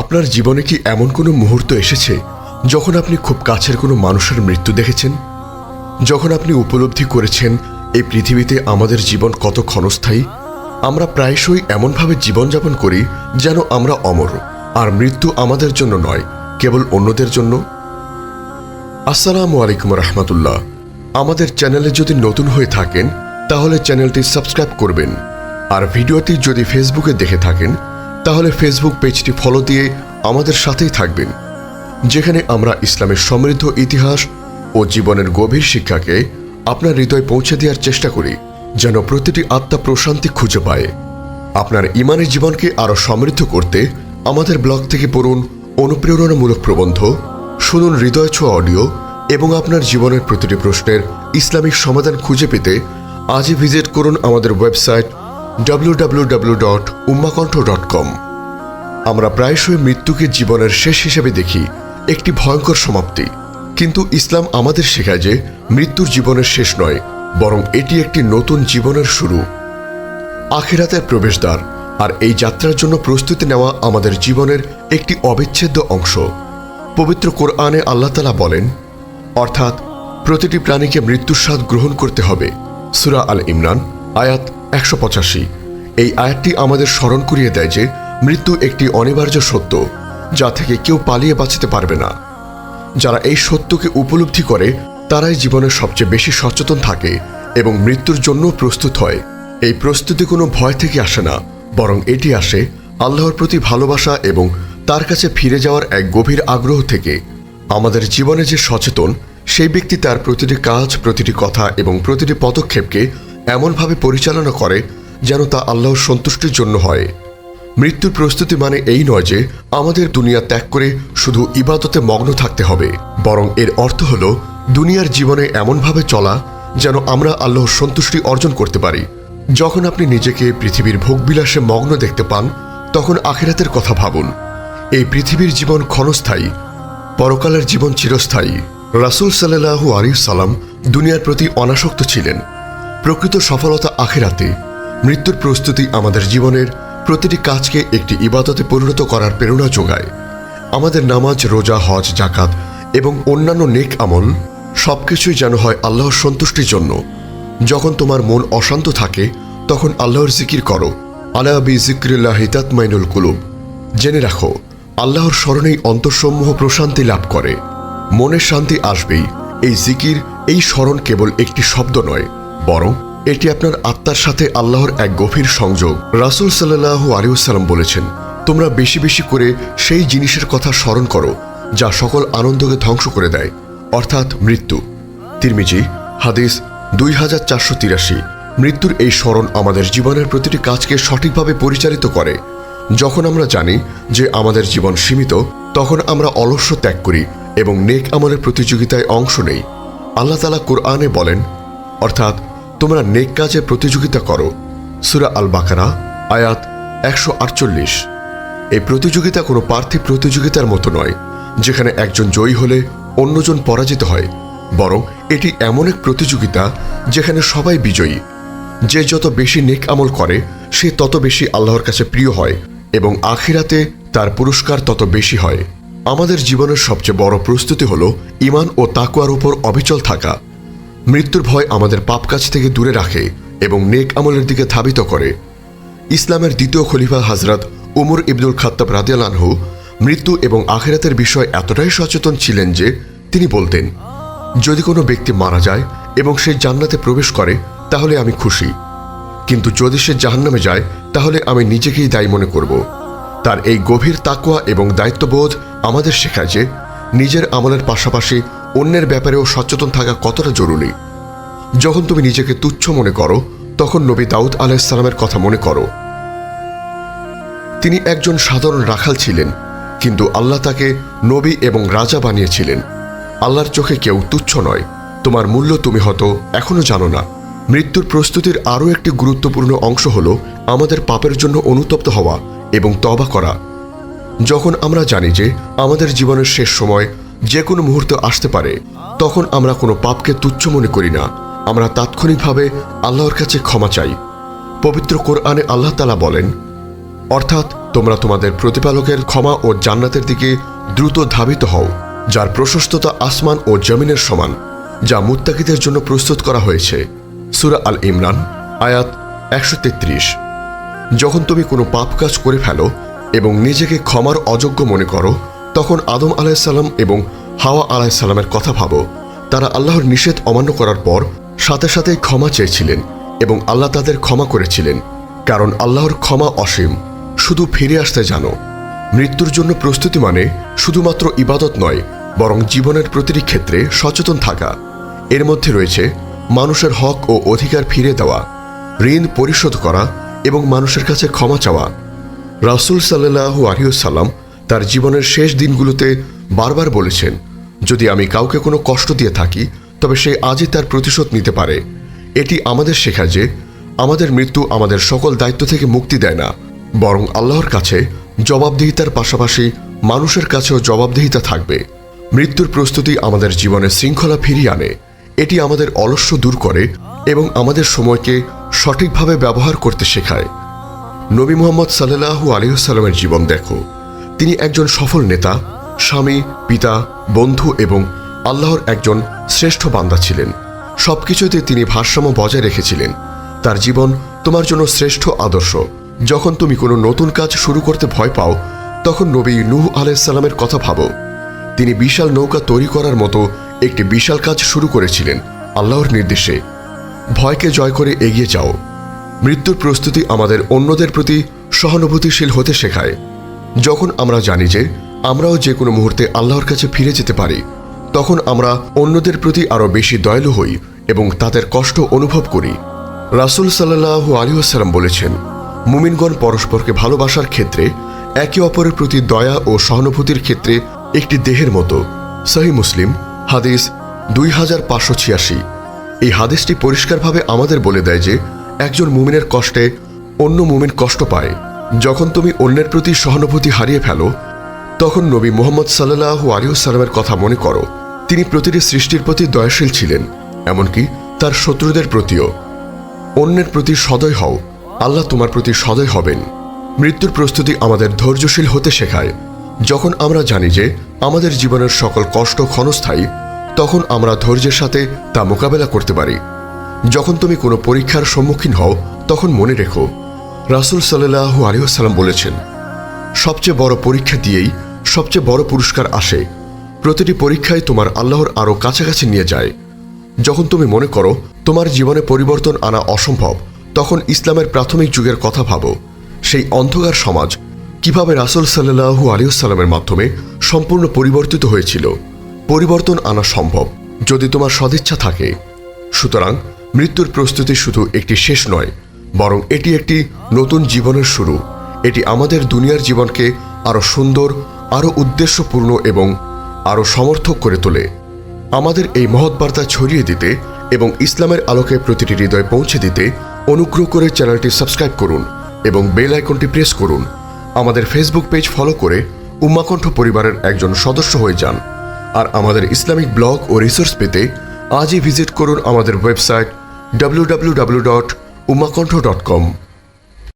আপনার জীবনে কি এমন কোনো মুহূর্ত এসেছে যখন আপনি খুব কাছের কোনো মানুষের মৃত্যু দেখেছেন? যখন আপনি উপলব্ধি করেছেন, এই পৃথিবীতে আমাদের জীবন কত ক্ষণস্থায়ী? আমরা প্রায়শই এমনভাবে জীবনযাপন করি যেন আমরা অমর, আর মৃত্যু আমাদের জন্য নয়, কেবল অন্যদের জন্য? আসসালামু আলাইকুম রহমতুল্লাহ। আমাদের চ্যানেলে যদি নতুন হয়ে থাকেন, তাহলে চ্যানেলটি সাবস্ক্রাইব করবেন। আর ভিডিওটি যদি ফেসবুকে দেখে থাকেন তাহলে ফেসবুক পেজটি ফলো দিয়ে আমাদের সাথেই থাকবেন, যেখানে আমরা ইসলামের সমৃদ্ধ ইতিহাস ও জীবনের গভীর শিক্ষাকে আপনার হৃদয় পৌঁছে দেওয়ার চেষ্টা করি, যেন প্রতিটি আত্মা প্রশান্তি খুঁজে পায়। আপনার ইমানের জীবনকে আরও সমৃদ্ধ করতে আমাদের ব্লগ থেকে পড়ুন অনুপ্রেরণামূলক প্রবন্ধ, শুনুন হৃদয় ছোঁয়া অডিও এবং আপনার জীবনের প্রতিটি প্রশ্নের ইসলামিক সমাধান খুঁজে পেতে আজই ভিজিট করুন আমাদের website W dot Ummakantha dot com আমরা প্রায়শই মৃত্যুকে জীবনের শেষ হিসেবে দেখি, একটি ভয়ঙ্কর সমাপ্তি। কিন্তু ইসলাম আমাদের শেখায় যে মৃত্যুর জীবনের শেষ নয়, বরং এটি একটি নতুন জীবনের শুরু। আখেরাতের প্রবেশদ্বার আর এই যাত্রার জন্য প্রস্তুতি নেওয়া আমাদের জীবনের একটি অবিচ্ছেদ্য অংশ। পবিত্র কোরআনে আল্লাহ তালা বলেন, অর্থাৎ প্রতিটি প্রাণীকে মৃত্যুর স্বাদ গ্রহণ করতে হবে। সুরা আল ইমরান, আয়াত একশো পঁচাশি। এই আয়াতটি আমাদের স্মরণ করিয়ে দেয় যে মৃত্যু একটি অনিবার্য সত্য, যা থেকে কেউ পালিয়ে বাঁচতে পারবে না। যারা এই সত্যকে উপলব্ধি করে, তারাই জীবনে সবচেয়ে বেশি সচেতন থাকে এবং মৃত্যুর জন্য প্রস্তুত হয়। এই প্রস্তুতি কোনো ভয় থেকে আসে না, বরং এটি আসে আল্লাহর প্রতি ভালোবাসা এবং তার কাছে ফিরে যাওয়ার এক গভীর আগ্রহ থেকে। আমাদের জীবনে যে সচেতন, সেই ব্যক্তি তার প্রতিটি কাজ, প্রতিটি কথা এবং প্রতিটি পদক্ষেপকে এমনভাবে পরিচালনা করে যেন তা আল্লাহর সন্তুষ্টির জন্য হয়। মৃত্যুর প্রস্তুতি মানে এই নয় যে আমাদের দুনিয়া ত্যাগ করে শুধু ইবাদতে মগ্ন থাকতে হবে, বরং এর অর্থ হল দুনিয়ার জীবনে এমনভাবে চলা যেন আমরা আল্লাহর সন্তুষ্টি অর্জন করতে পারি। যখন আপনি নিজেকে পৃথিবীর ভোগবিলাসে মগ্ন দেখতে পান, তখন আখিরাতের কথা ভাবুন। এই পৃথিবীর জীবন ক্ষণস্থায়ী, পরকালের জীবন চিরস্থায়ী। রাসুল সাল্লাহু আলী সালাম দুনিয়ার প্রতি অনাসক্ত ছিলেন। প্রকৃত সফলতা আখেরাতে, মৃত্যুর প্রস্তুতি আমাদের জীবনের প্রতিটি কাজকে একটি ইবাদতে পরিণত করার প্রেরণা যোগায়। আমাদের নামাজ, রোজা, হজ জাকাত এবং অন্যান্য নেক আমল সবকিছুই যেন হয় আল্লাহর সন্তুষ্টির জন্য। যখন তোমার মন অশান্ত থাকে, তখন আল্লাহর জিকির করো। আলা বি জিক্রিল্লাহ হিতাতমাইনুল কুলুব। জেনে রাখো, আল্লাহর স্মরণেই অন্তঃসমূহ প্রশান্তি লাভ করে। মনের শান্তি আসবেই। এই জিকির, এই স্মরণ কেবল একটি শব্দ নয়, বরং এটি আপনার আত্মার সাথে আল্লাহর এক গভীর সংযোগ। রাসুল সাল্লাহ আলিউসালাম বলেছেন, তোমরা বেশি বেশি করে সেই জিনিসের কথা স্মরণ করো, যা সকল আনন্দকে ধ্বংস করে দেয়, অর্থাৎ মৃত্যু। তিরমিজি, হাদিস দুই হাজার চারশো তিরাশি। মৃত্যুর এই স্মরণ আমাদের জীবনের প্রতিটি কাজকে সঠিকভাবে পরিচালিত করে। যখন আমরা জানি যে আমাদের জীবন সীমিত, তখন আমরা অলস্য ত্যাগ করি এবং নেক আমলের প্রতিযোগিতায় অংশ নেই। আল্লাহ তালা কোরআনে বলেন, অর্থাৎ তোমরা নেক কাজে প্রতিযোগিতা করো। সুরা আল বাকারা আয়াত একশো আটচল্লিশ। এই প্রতিযোগিতা কোনো পার্থিব প্রতিযোগিতার মতো নয়, যেখানে একজন জয়ী হলে অন্যজন পরাজিত হয়, বরং এটি এমন এক প্রতিযোগিতা যেখানে সবাই বিজয়ী। যে যত বেশি নেক আমল করে, সে তত বেশি আল্লাহর কাছে প্রিয় হয় এবং আখিরাতে তার পুরস্কার তত বেশি হয়। আমাদের জীবনের সবচেয়ে বড় প্রস্তুতি হল ইমান ও তাকুয়ার উপর অবিচল থাকা। মৃত্যুর ভয় আমাদের পাপ কাজ থেকে দূরে রাখে এবং নেক আমলের দিকে ধাবিত করে। ইসলামের দ্বিতীয় খলিফা হজরত উমর ইবনুল খাত্তাব রাদিয়ালানহু মৃত্যু এবং আখেরাতের বিষয় এতটাই সচেতন ছিলেন যে তিনি বলতেন, যদি কোনো ব্যক্তি মারা যায় এবং সে জান্নাতে প্রবেশ করে, তাহলে আমি খুশি। কিন্তু যদি সে জাহান্নামে যায়, তাহলে আমি নিজেকেই দায়ী মনে করব। তার এই গভীর তাকুয়া এবং দায়িত্ববোধ আমাদের শেখায় যে নিজের আমলের পাশাপাশি অন্যের ব্যাপারেও সচেতন থাকা কতটা জরুরি? যখন তুমি নিজেকে তুচ্ছ মনে করো, তখন নবী দাউদ আলাইসালামের কথা মনে করো। তিনি একজন সাধারণ রাখাল ছিলেন, কিন্তু আল্লাহ তাকে নবী এবং রাজা বানিয়েছিলেন। আল্লাহর চোখে কেউ তুচ্ছ নয়। তোমার মূল্য তুমি হয়তো এখনও জানো না। মৃত্যুর প্রস্তুতির আরও একটি গুরুত্বপূর্ণ অংশ হল আমাদের পাপের জন্য অনুতপ্ত হওয়া এবং তবা করা। যখন আমরা জানি যে আমাদের জীবনের শেষ সময় যে কোনো মুহূর্তে আসতে পারে, তখন আমরা কোনো পাপকে তুচ্ছ মনে করি না। আমরা তাৎক্ষণিকভাবে আল্লাহর কাছে ক্ষমা চাই। পবিত্র কোরআনে আল্লাহ তালা বলেন, অর্থাৎ তোমরা তোমাদের প্রতিপালকের ক্ষমা ও জান্নাতের দিকে দ্রুত ধাবিত হও, যার প্রশস্ততা আসমান ও জমিনের সমান, যা মুত্তাকিদের জন্য প্রস্তুত করা হয়েছে। সুরা আল ইমরান, আয়াত একশো তেত্রিশ। যখন তুমি কোনো পাপ কাজ করে ফেলো এবং নিজেকে ক্ষমার অযোগ্য মনে করো তখন আদম আলাইসাল্লাম এবং হাওয়া আলাইসাল্লামের কথা ভাবো। তারা আল্লাহর নিষেধ অমান্য করার পর সাথে সাথে ক্ষমা চেয়েছিলেন এবং আল্লাহ তাদের ক্ষমা করেছিলেন, কারণ আল্লাহর ক্ষমা অসীম। শুধু ফিরে আসতে জানো, মৃত্যুর জন্য প্রস্তুতি মানে শুধুমাত্র ইবাদত নয়, বরং জীবনের প্রতিটি ক্ষেত্রে সচেতন থাকা। এর মধ্যে রয়েছে মানুষের হক ও অধিকার ফিরে দেওয়া, ঋণ পরিশোধ করা এবং মানুষের কাছে ক্ষমা চাওয়া। রাসুল সাল্লাহু আলিয়াল্লাম তার জীবনের শেষ দিনগুলোতে বারবার বলেছেন, যদি আমি কাউকে কোনো কষ্ট দিয়ে থাকি, তবে সে আজই তার প্রতিশোধ নিতে পারে। এটি আমাদের শেখায় যে, আমাদের মৃত্যু আমাদের সকল দায়িত্ব থেকে মুক্তি দেয় না, বরং আল্লাহর কাছে জবাবদিহিতার পাশাপাশি মানুষের কাছেও জবাবদিহিতা থাকবে। মৃত্যুর প্রস্তুতি আমাদের জীবনে শৃঙ্খলা ফিরিয়ে আনে। এটি আমাদের অলস্য দূর করে এবং আমাদের সময়কে সঠিকভাবে ব্যবহার করতে শেখায়। নবী মোহাম্মদ সাল্লাহু আলিহাস্লামের জীবন দেখো। তিনি একজন সফল নেতা, স্বামী, পিতা, বন্ধু এবং আল্লাহর একজন শ্রেষ্ঠ বান্দা ছিলেন। সবকিছুতে তিনি ভারসাম্য বজায় রেখেছিলেন। তার জীবন তোমার জন্য শ্রেষ্ঠ আদর্শ। যখন তুমি কোনো নতুন কাজ শুরু করতে ভয় পাও, তখন নবী নূহ আলাইসাল্লামের কথা ভাবো। তিনি বিশাল নৌকা তৈরি করার মতো একটি বিশাল কাজ শুরু করেছিলেন আল্লাহর নির্দেশে। ভয়কে জয় করে এগিয়ে যাও। মৃত্যুর প্রস্তুতি আমাদের অন্যদের প্রতি সহানুভূতিশীল হতে শেখায়। যখন আমরা জানি যে আমরাও যে কোনো মুহূর্তে আল্লাহর কাছে ফিরে যেতে পারি, তখন আমরা অন্যদের প্রতি আরও বেশি দয়ালু হই এবং তাদের কষ্ট অনুভব করি। রাসুল সাল্লাহু আলিহাসাল্লাম বলেছেন, মুমিনগণ পরস্পরকে ভালোবাসার ক্ষেত্রে একে অপরের প্রতি দয়া ও সহানুভূতির ক্ষেত্রে একটি দেহের মতো। সহি মুসলিম, হাদিস দুই হাজার পাঁচশো ছিয়াশি। এই হাদিসটি পরিষ্কারভাবে আমাদের বলে দেয় যে, একজন মুমিনের কষ্টে অন্য মুমিন কষ্ট পায়। যখন তুমি অন্যের প্রতি সহানুভূতি হারিয়ে ফেলো, তখন নবী মোহাম্মদ সাল্লাহু আলিউসালামের কথা মনে করো। তিনি প্রতিটি সৃষ্টির প্রতি দয়াশীল ছিলেন, এমনকি তার শত্রুদের প্রতিও। অন্যের প্রতি সদয় হও, আল্লাহ তোমার প্রতি সদয় হবেন। মৃত্যুর প্রস্তুতি আমাদের ধৈর্যশীল হতে শেখায়। যখন আমরা জানি যে আমাদের জীবনের সকল কষ্ট ক্ষণস্থায়ী, তখন আমরা ধৈর্যের সাথে তা মোকাবেলা করতে পারি। যখন তুমি কোনো পরীক্ষার সম্মুখীন হও, তখন মনে রেখো রাসুল সাল্লাহু আলিহাসাল্লাম বলেছেন, সবচেয়ে বড় পরীক্ষা দিয়েই সবচেয়ে বড় পুরস্কার আসে। প্রতিটি পরীক্ষায় তোমার আল্লাহর আরও কাছাকাছি নিয়ে যায়। যখন তুমি মনে করো তোমার জীবনে পরিবর্তন আনা অসম্ভব, তখন ইসলামের প্রাথমিক যুগের কথা ভাবো। সেই অন্ধকার সমাজ কীভাবে রাসুল সাল্লাহু আলিউসাল্লামের মাধ্যমে সম্পূর্ণ পরিবর্তিত হয়েছিল। পরিবর্তন আনা সম্ভব যদি তোমার সদিচ্ছা থাকে। সুতরাং মৃত্যুর প্রস্তুতি শুধু একটি শেষ নয় বরং এটি একটি নতুন জীবনের শুরু। এটি আমাদের দুনিয়ার জীবনকে আরও সুন্দর আরও উদ্দেশ্যপূর্ণ এবং আরও সমর্থক করে তোলে। আমাদের এই মহৎ বার্তা ছড়িয়ে দিতে এবং ইসলামের আলোকে প্রতিটি হৃদয় পৌঁছে দিতে অনুগ্রহ করে চ্যানেলটি সাবস্ক্রাইব করুন এবং বেল আইকনটি প্রেস করুন। আমাদের ফেসবুক পেজ ফলো করে উম্মাকণ্ঠ পরিবারের একজন সদস্য হয়ে যান। আর আমাদের ইসলামিক ব্লগ ও রিসোর্স পেতে আজই ভিজিট করুন আমাদের website W Umakantha dot com